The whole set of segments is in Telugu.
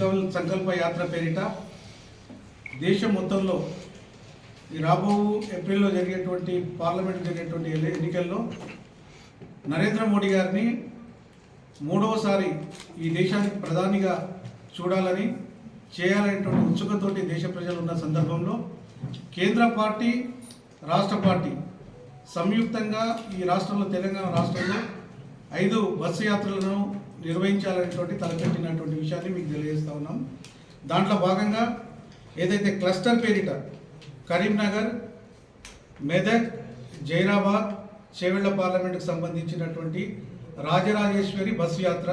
సంకల్ప సంకల్ప యాత్ర పేరిట దేశం మొత్తంలో ఈ రాబో ఏప్రిల్లో జరిగేటువంటి పార్లమెంట్ జరిగేటువంటి ఎన్నికల్లో నరేంద్ర మోడీ గారిని మూడవసారి ఈ దేశానికి ప్రధానిగా చూడాలని చేయాలనేటువంటి ఉత్సుకతోటి దేశ ప్రజలు ఉన్న సందర్భంలో కేంద్ర పార్టీ రాష్ట్ర పార్టీ సంయుక్తంగా ఈ రాష్ట్రంలో తెలంగాణ రాష్ట్రంలో ఐదు బస్సు యాత్రలను నిర్వహించాలనేటువంటి తలపెట్టినటువంటి విషయాన్ని మీకు తెలియజేస్తూ ఉన్నాం. దాంట్లో భాగంగా ఏదైతే క్లస్టర్ పేరిట కరీంనగర్ మెదక్ జైరాబాద్ చేవెళ్ళ పార్లమెంటుకు సంబంధించినటువంటి రాజరాజేశ్వరి బస్సు యాత్ర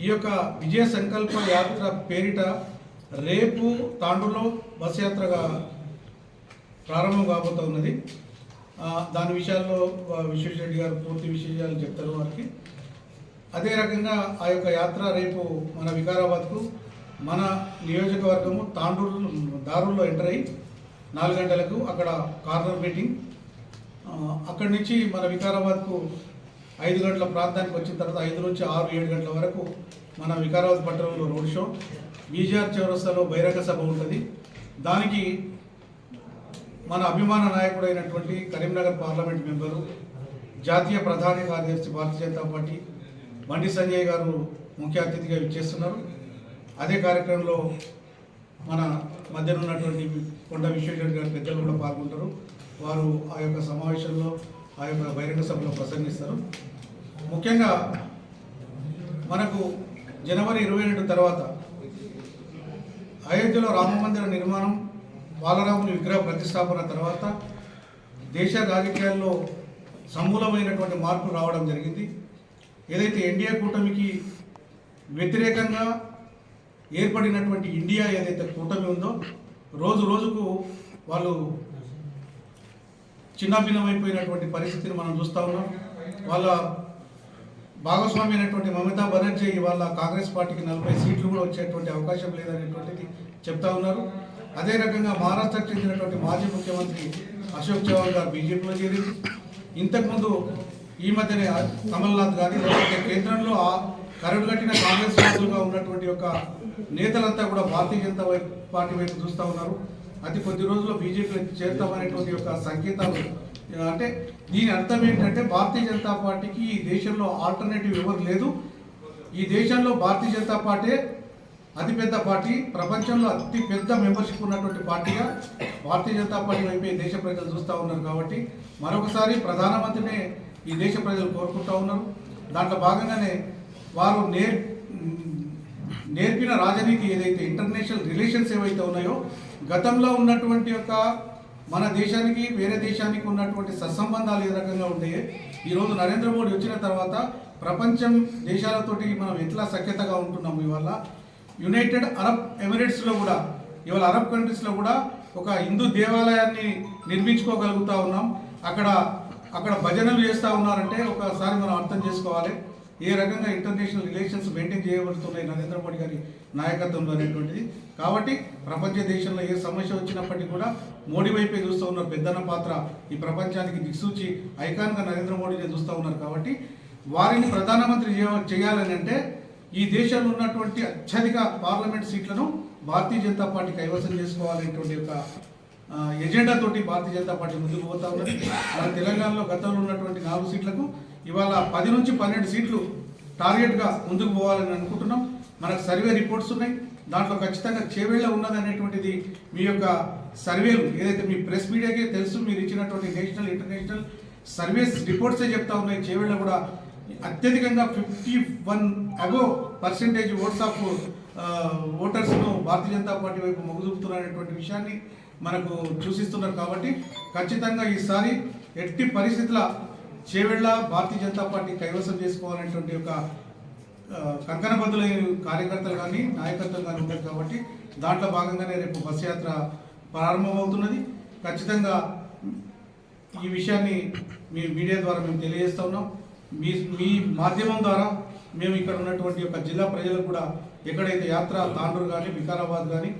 ఈ యొక్క విజయ సంకల్ప యాత్ర పేరిట రేపు తాండూరులో బస్సు యాత్రగా ప్రారంభం కాబోతూ ఉన్నది. దాని విషయాల్లో ఆ, విశ్వేశ్వరరెడ్డి గారు పూర్తి విశేషాలు చెప్తారు వారికి. అదే రకంగా ఆ యొక్క యాత్ర రేపు మన వికారాబాద్కు మన నియోజకవర్గము తాండూరు దారుల్లో ఎంటర్ అయ్యి నాలుగు గంటలకు అక్కడ కార్నర్ మీటింగ్. అక్కడి నుంచి మన వికారాబాద్కు ఐదు గంటల ప్రాంతానికి వచ్చిన తర్వాత ఐదు నుంచి ఆరు ఏడు గంటల వరకు మన వికారాబాద్ పట్టణంలో రోడ్ షో. బీజీఆర్ చౌరస్తాలో బహిరంగ సభ ఉంటుంది. దానికి మన అభిమాన నాయకుడైనటువంటి కరీంనగర్ పార్లమెంట్ మెంబరు జాతీయ ప్రధాన కార్యదర్శి భారతీయ జనతా పార్టీ బండి సంజయ్ గారు ముఖ్య అతిథిగా ఇచ్చేస్తున్నారు అదే కార్యక్రమంలో మన మధ్యన ఉన్నటువంటి కొండ విశ్వేశ్వర గారి పెద్దలు కూడా పాల్గొంటారు. వారు ఆ యొక్క సమావేశంలో ఆ యొక్క బహిరంగ సభలో ప్రసంగిస్తారు. ముఖ్యంగా మనకు జనవరి ఇరవై రెండు తర్వాత అయోధ్యలో రామ మందిర నిర్మాణం బాలరాముని విగ్రహ ప్రతిష్టాపన తర్వాత దేశ రాజకీయాల్లో సమూలమైనటువంటి మార్పు రావడం జరిగింది. ఏదైతే ఎన్డీఏ కూటమికి వ్యతిరేకంగా ఏర్పడినటువంటి ఇండియా ఏదైతే కూటమి ఉందో రోజు రోజుకు వాళ్ళు చిన్నభిన్నమైపోయినటువంటి పరిస్థితిని మనం చూస్తూ ఉన్నాం. వాళ్ళ భాగస్వామి అయినటువంటి మమతా బెనర్జీ ఇవాళ కాంగ్రెస్ పార్టీకి నలభై సీట్లు కూడా వచ్చేటువంటి అవకాశం లేదనేటువంటిది చెప్తా ఉన్నారు. అదే రకంగా మహారాష్ట్రకు చెందినటువంటి మాజీ ముఖ్యమంత్రి అశోక్ చవాన్ గారు బీజేపీలో చేరింది. ఇంతకుముందు ఈ మధ్యనే కమల్నాథ్ కానీ లేకపోతే కేంద్రంలో ఆ కరడు కట్టిన కాంగ్రెస్ నాయకులుగా ఉన్నటువంటి యొక్క నేతలంతా కూడా భారతీయ జనతా వైపు పార్టీ వైపు చూస్తూ ఉన్నారు. అతి కొద్ది రోజుల్లో బీజేపీలో చేరుతామనేటువంటి యొక్క సంకేతాలు అంటే దీని అర్థం ఏంటంటే భారతీయ జనతా పార్టీకి ఈ దేశంలో ఆల్టర్నేటివ్ ఎవరు లేదు. ఈ దేశంలో భారతీయ జనతా పార్టీ అతిపెద్ద పార్టీ ప్రపంచంలో అతి పెద్ద మెంబర్షిప్ ఉన్నటువంటి పార్టీగా భారతీయ జనతా పార్టీ వైపు దేశ ప్రజలు చూస్తూ ఉన్నారు కాబట్టి మరొకసారి ప్రధానమంత్రినే ఈ దేశ ప్రజలు కోరుకుంటూ ఉన్నారు. దాంట్లో భాగంగానే వారు నేర్ నేర్పిన రాజనీతి ఏదైతే ఇంటర్నేషనల్ రిలేషన్స్ ఏవైతే ఉన్నాయో గతంలో ఉన్నటువంటి యొక్క మన దేశానికి వేరే దేశానికి ఉన్నటువంటి సత్సంబంధాలు ఏ రకంగా ఉంటాయి ఈరోజు నరేంద్ర మోడీ వచ్చిన తర్వాత ప్రపంచం దేశాలతోటి మనం ఎట్లా సఖ్యతగా ఉంటున్నాము ఇవాళ? యునైటెడ్ అరబ్ ఎమిరేట్స్లో కూడా ఇవాళ అరబ్ కంట్రీస్లో కూడా ఒక హిందూ దేవాలయాన్ని నిర్మించుకోగలుగుతా ఉన్నాం. అక్కడ అక్కడ భజనలు చేస్తూ ఉన్నారంటే ఒకసారి మనం అర్థం చేసుకోవాలి. ఏ రకంగా ఇంటర్నేషనల్ రిలేషన్స్ మెయింటైన్ చేయబడుతున్నాయి నరేంద్ర మోడీ గారి నాయకత్వంలో అనేటువంటిది. కాబట్టి ప్రపంచ దేశంలో ఏ సమస్య వచ్చినప్పటికీ కూడా మోడీ వైపే చూస్తూ ఉన్నారు. పెద్దన్న పాత్ర ఈ ప్రపంచానికి దిక్సూచి ఐకాన్గా నరేంద్ర మోడీని చూస్తూ ఉన్నారు. కాబట్టి వారిని ప్రధానమంత్రి చేయాలని అంటే ఈ దేశంలో ఉన్నటువంటి అత్యధిక పార్లమెంట్ సీట్లను భారతీయ జనతా పార్టీ కైవసం చేసుకోవాలనేటువంటి ఒక ఎజెండా తోటి భారతీయ జనతా పార్టీ ముందుకు పోతా ఉన్నది. మన తెలంగాణలో గతంలో ఉన్నటువంటి నాలుగు సీట్లకు ఇవాళ పది నుంచి పన్నెండు సీట్లు టార్గెట్గా ముందుకు పోవాలని అనుకుంటున్నాం. మనకు సర్వే రిపోర్ట్స్ ఉన్నాయి. దాంట్లో ఖచ్చితంగా చేవేళ్ళ ఉన్నది అనేటువంటిది మీ యొక్క సర్వేలు. ఏదైతే మీ ప్రెస్ మీడియాకే తెలుసు మీరు ఇచ్చినటువంటి నేషనల్ ఇంటర్నేషనల్ సర్వేస్ రిపోర్ట్సే చెప్తా ఉన్నాయి. చేవేళ్ళ కూడా అత్యధికంగా fifty one above percentage votes of ఓటర్స్ను Bharatiya Janata party వైపు మొగ్గు చూపుతున్నారనేటువంటి విషయాన్ని మనకు సూచిస్తున్నారు కాబట్టి ఖచ్చితంగా ఈసారి ఎట్టి పరిస్థితుల చేవెళ్ళ భారతీయ జనతా పార్టీ కైవసం చేసుకోవాలనేటువంటి ఒక ఆ, కార్యకర్తలు కానీ నాయకత్వం కానీ ఉంటారు కాబట్టి దాంట్లో భాగంగానే రేపు బస్ యాత్ర ప్రారంభమవుతున్నది. ఖచ్చితంగా ఈ విషయాన్ని మీ మీడియా ద్వారా మేము తెలియజేస్తూ ఉన్నాం. మీ మీ మాధ్యమం ద్వారా మేము ఇక్కడ ఉన్నటువంటి యొక్క జిల్లా ప్రజలకు కూడా ఎక్కడైతే యాత్ర తాండూరు కానీ వికారాబాద్ కానీ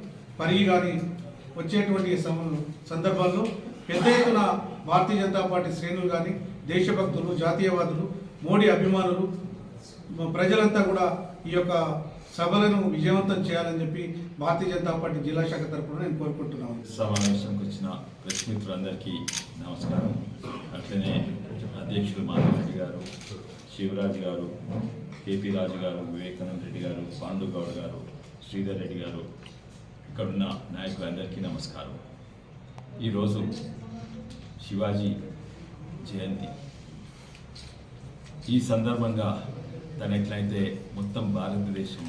పరిగి కానీ వచ్చేటువంటి సందర్భాల్లో పెద్ద ఎత్తున భారతీయ జనతా పార్టీ శ్రేణులు కానీ దేశభక్తులు జాతీయవాదులు మోడీ అభిమానులు ప్రజలంతా కూడా ఈ యొక్క సభలను విజయవంతం చేయాలని చెప్పి భారతీయ జనతా పార్టీ జిల్లా శాఖ తరఫున నేను కోరుకుంటున్నాను. సమావేశంకి వచ్చిన ప్రెస్ మిత్రులందరికీ నమస్కారం. అట్లనే అధ్యక్షులు మాధవరెడ్డి గారు శివరాజు గారు కేపీ రాజు గారు వివేకానంద రెడ్డి గారు పాండు గౌడ్ గారు శ్రీధర్ రెడ్డి గారు ఇక్కడున్న నాయకులందరికీ నమస్కారం. ఈరోజు శివాజీ జయంతి. ఈ సందర్భంగా తను ఎట్లయితే మొత్తం భారతదేశం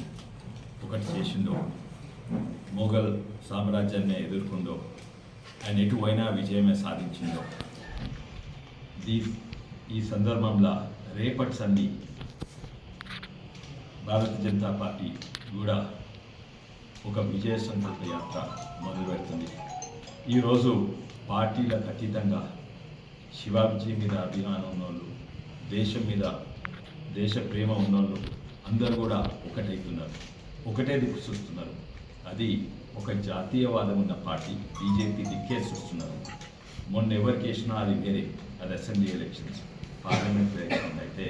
ఒకటి చేసిందో మొఘల్ సామ్రాజ్యాన్ని ఎదుర్కొందో ఆయన ఎటువైనా విజయమే సాధించిందో ఈ ఈ సందర్భంలో రేపటి సంధి భారత జనతా పార్టీ కూడా ఒక విజయ సంకల్ప యాత్ర మొదలుపెడుతుంది. ఈరోజు పార్టీల ఖచ్చితంగా శివాజీ మీద అభిమానం ఉన్నోళ్ళు దేశం మీద దేశ ప్రేమ ఉన్నోళ్ళు అందరూ కూడా ఒకటైతున్నారు. ఒకటే దిక్కు చూస్తున్నారు. అది ఒక జాతీయవాదం ఉన్న పార్టీ బీజేపీ దిక్కే చూస్తున్నారు. మొన్న ఎవరికి వేసినా అది వేరే అది అసెంబ్లీ ఎలక్షన్స్. పార్లమెంట్ ఎలక్షన్ అయితే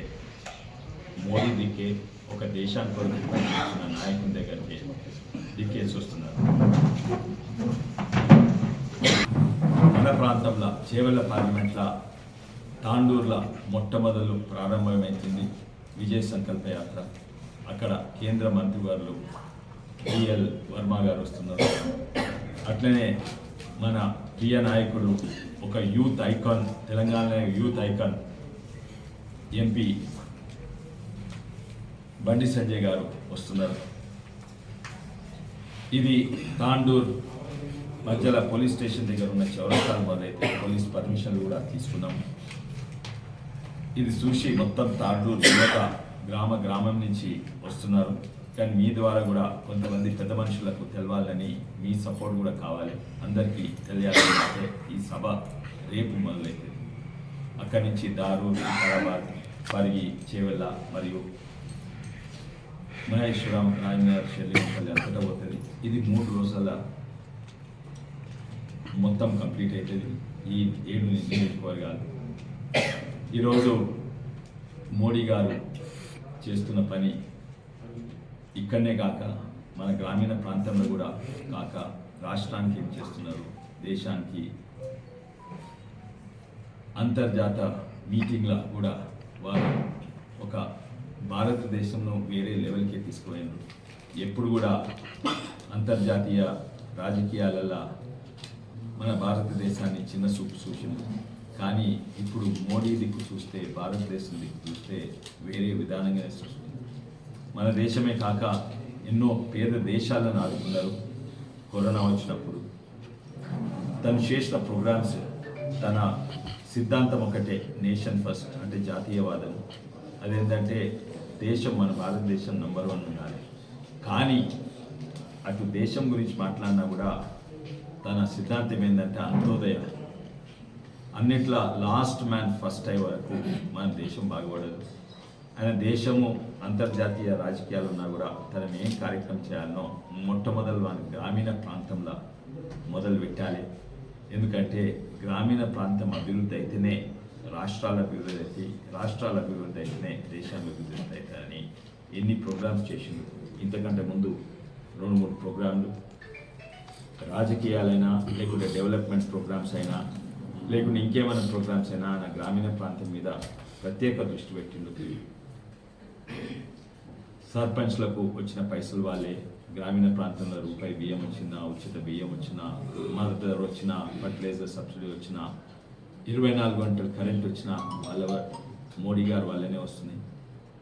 మోడీ దిక్కే ఒక దేశానికి కొరకు పనిచేస్తున్న నాయకుని దగ్గరికి దిక్కే చూస్తున్నారు మన ప్రాంతంలో చేవెళ్ళ పార్లమెంట్లో తాండూర్ల మొట్టమొదలు ప్రారంభమైంది విజయ సంకల్ప యాత్ర. అక్కడ కేంద్ర మంత్రివర్లు పిఎల్ వర్మ గారు వస్తున్నారు. అట్లనే మన ప్రియ నాయకుడు ఒక youth icon Telangana youth icon MP Bandi Sanjay garu వస్తున్నారు. ఇది తాండూర్ మధ్యలో పోలీస్ స్టేషన్ దగ్గర ఉన్న చౌరస్తాను అయితే పోలీస్ పర్మిషన్లు కూడా తీసుకున్నాం. ఇది చూసి మొత్తం తాండూర్ యువత గ్రామ గ్రామం నుంచి వస్తున్నారు. కానీ మీ ద్వారా కూడా కొంతమంది పెద్ద మనుషులకు తెలవాలని మీ సపోర్ట్ కూడా కావాలి. అందరికీ తెలియాలంటే ఈ సభ రేపు మొదలైతుంది. అక్కడి నుంచి దారు హైదరాబాద్ పరిగి చేవెళ్ళ మరియు మహేశ్వరం రాజనగర్ షెల్లిపల్లి అంతటా పోతుంది. ఇది మూడు రోజుల మొత్తం కంప్లీట్ అవుతుంది. ఈ ఏడు నియోజకవర్గాలు ఈరోజు మోడీ గారు చేస్తున్న పని ఇక్కడనే కాక మన గ్రామీణ ప్రాంతంలో కూడా కాక రాష్ట్రానికి ఏం చేస్తున్నారు దేశానికి అంతర్జాత మీటింగ్ల కూడా వారు ఒక భారతదేశంలో వేరే లెవెల్కి తీసుకుపోయినారు. ఎప్పుడు కూడా అంతర్జాతీయ రాజకీయాలలో మన భారతదేశాన్ని చిన్న చూపు చూసింది. కానీ ఇప్పుడు మోడీ దిక్కు చూస్తే భారతదేశం దిక్కు చూస్తే వేరే విధానంగానే చూస్తుంది మన దేశమే కాక ఎన్నో పేద దేశాలను ఆదుకున్నారు. కరోనా వచ్చినప్పుడు తను చేసిన ప్రోగ్రామ్స్ తన సిద్ధాంతం ఒకటే నేషన్ ఫస్ట్ అంటే జాతీయవాదం. అదేంటంటే దేశం మన భారతదేశం నంబర్ వన్ ఉండాలి. కానీ అటు దేశం గురించి మాట్లాడినా కూడా తన సిద్ధాంతం ఏంటంటే అంత్యోదయ. అన్నిట్లా లాస్ట్ మ్యాన్ ఫస్ట్ అయ్యే వరకు మన దేశం బాగుపడదు. ఆయన దేశము అంతర్జాతీయ రాజకీయాలు ఉన్నా కూడా తనని ఏం కార్యక్రమం చేయాలనో మొట్టమొదలు మన గ్రామీణ ప్రాంతంలో మొదలు పెట్టాలి. ఎందుకంటే గ్రామీణ ప్రాంతం అభివృద్ధి అయితేనే రాష్ట్రాల అభివృద్ధి అయితే రాష్ట్రాల అభివృద్ధి అయితేనే దేశాల అభివృద్ధి అవుతాయని ఎన్ని ప్రోగ్రామ్స్ చేసిండు ఇంతకంటే ముందు రెండు మూడు ప్రోగ్రాంలు. రాజకీయాలైనా లేకుంటే డెవలప్మెంట్ ప్రోగ్రామ్స్ అయినా లేకుంటే ఇంకేమైనా ప్రోగ్రామ్స్ అయినా నా గ్రామీణ ప్రాంతం మీద ప్రత్యేక దృష్టి పెట్టిండు సర్పంచ్లకు వచ్చిన పైసలు వాళ్ళే గ్రామీణ ప్రాంతంలో రూపాయి బియ్యం వచ్చినా ఉచిత బియ్యం వచ్చినా మద్దతు ధర వచ్చినా ఫర్టిలైజర్ సబ్సిడీ వచ్చినా ఇరవై నాలుగు గంటలు కరెంట్ వచ్చినా వాళ్ళ మోడీ గారు వాళ్ళనే వస్తుంది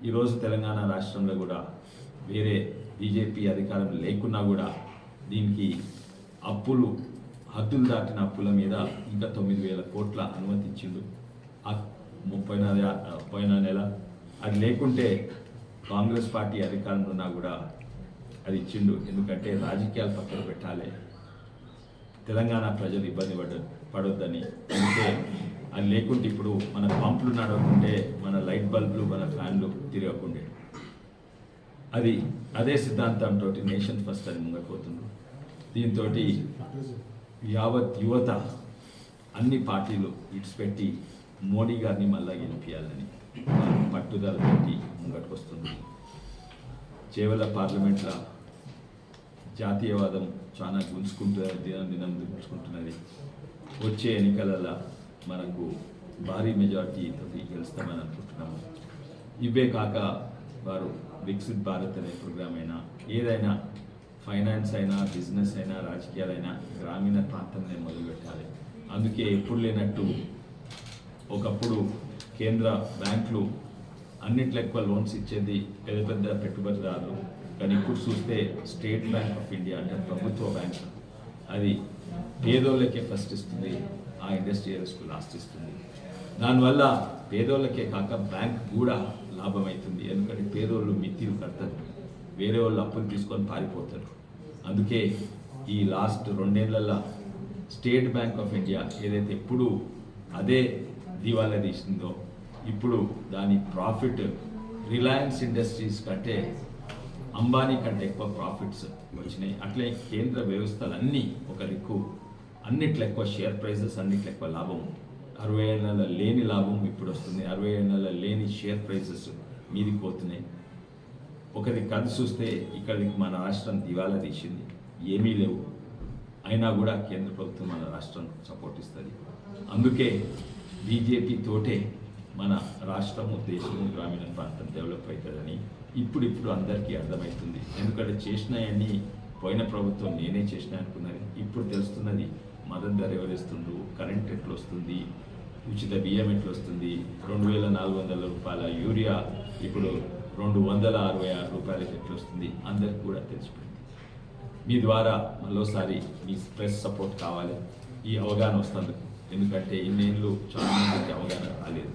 ఈరోజు తెలంగాణ రాష్ట్రంలో కూడా వేరే బీజేపీ అధికారం లేకున్నా కూడా దీనికి అప్పులు హద్దులు దాటిన అప్పుల మీద ఇంకా తొమ్మిది వేల కోట్ల అనుమతించిండు ఆ ముప్పై పోయిన నెల అది లేకుంటే కాంగ్రెస్ పార్టీ అధికారంలో ఉన్నా కూడా అది ఇచ్చిండు. ఎందుకంటే రాజకీయాలు పక్కన పెట్టాలి. తెలంగాణ ప్రజలు ఇబ్బంది పడ పడొద్దని. అంటే అది లేకుంటే ఇప్పుడు మన పంపులు నడవకుంటే మన లైట్ బల్బులు మన ఫ్యాన్లు తిరగకుండే. అది అదే సిద్ధాంతంతో నేషన్ ఫస్ట్ అని ముంగకపోతుంది దీంతో యావత్ యువత అన్ని పార్టీలు ఇడిచిపెట్టి మోడీ గారిని మళ్ళా గెలిపించాలని పట్టుదల పెట్టి ముంగట్టుకొస్తుంది చేవల పార్లమెంట్ల జాతీయవాదం చాలా గుంజుకుంటున్నది దినం దినం గుంజుకుంటున్నది. వచ్చే ఎన్నికలలో మనకు భారీ మెజార్టీతో గెలుస్తామని అనుకుంటున్నాము. ఇవే కాక వారు వికసిత్ భారత్ అనే ప్రోగ్రామ్ అయినా ఏదైనా ఫైనాన్స్ అయినా బిజినెస్ అయినా రాజకీయాలైనా గ్రామీణ ప్రాంతంలో మొదలుపెట్టాలి అందుకే ఎప్పుడు లేనట్టు ఒకప్పుడు కేంద్ర బ్యాంకులు అన్నిట్లో ఎక్కువ లోన్స్ ఇచ్చేది పెద్ద పెద్ద పెట్టుబడిదారులు కానీ ఇప్పుడు చూస్తే స్టేట్ బ్యాంక్ ఆఫ్ ఇండియా అంటే ప్రభుత్వ బ్యాంక్. అది పేదోళ్ళకే ఫస్ట్ ఇస్తుంది ఆ ఇండస్ట్రియల్స్కు లాస్ట్ ఇస్తుంది. దానివల్ల పేదోళ్ళకే కాక బ్యాంక్ కూడా లాభమవుతుంది ఎందుకంటే పేదోళ్ళు మిత్తిలు కడతారు. వేరే వాళ్ళు అప్పులు తీసుకొని పారిపోతారు. అందుకే ఈ లాస్ట్ రెండేళ్ళలో స్టేట్ బ్యాంక్ ఆఫ్ ఇండియా ఏదైతే ఎప్పుడు అదే దివాలా తీసిందో ఇప్పుడు దాని ప్రాఫిట్ రిలయన్స్ ఇండస్ట్రీస్ కంటే అంబానీ కంటే ఎక్కువ ప్రాఫిట్స్ వచ్చినాయి. అట్లే కేంద్ర వ్యవస్థలన్నీ ఒక దిక్కు. అన్నిట్లో ఎక్కువ షేర్ ప్రైజెస్ అన్నిట్లో ఎక్కువ లాభం. ఉంది అరవై ఏళ్ళ లేని లాభం ఇప్పుడు వస్తుంది. అరవై ఏళ్ళ లేని షేర్ ప్రైసెస్ మీది పోతున్నాయి. ఒకది కథ చూస్తే ఇక్కడికి మన రాష్ట్రం దివాలా తీసింది. ఏమీ లేవు. అయినా కూడా కేంద్ర ప్రభుత్వం మన రాష్ట్రం సపోర్ట్ ఇస్తుంది. అందుకే బీజేపీ తోటే మన రాష్ట్రము దేశము గ్రామీణ ప్రాంతం డెవలప్ అవుతుందని ఇప్పుడిప్పుడు అందరికీ అర్థమవుతుంది. ఎందుకంటే చేసినవన్నీ పోయిన ప్రభుత్వం నేనే చేసిన అనుకున్నది. ఇప్పుడు తెలుస్తున్నది మద్దతు ధర ఎవరిస్తుండ్రు కరెంట్ ఎట్లా వస్తుంది ఉచిత బియ్యం ఎట్లా వస్తుంది రెండు వేల నాలుగు వందల రూపాయల యూరియా ఇప్పుడు రెండు వందల అరవై ఆరు రూపాయలకి ఎట్లా వస్తుంది అందరికి కూడా తెలిసిపోయింది. మీ ద్వారా మరోసారి మీ ప్రెస్ సపోర్ట్ కావాలి. ఈ అవగాహన వస్తుంది ఎందుకంటే ఇన్నేళ్ళు చాలా మందికి అవగాహన రాలేదు.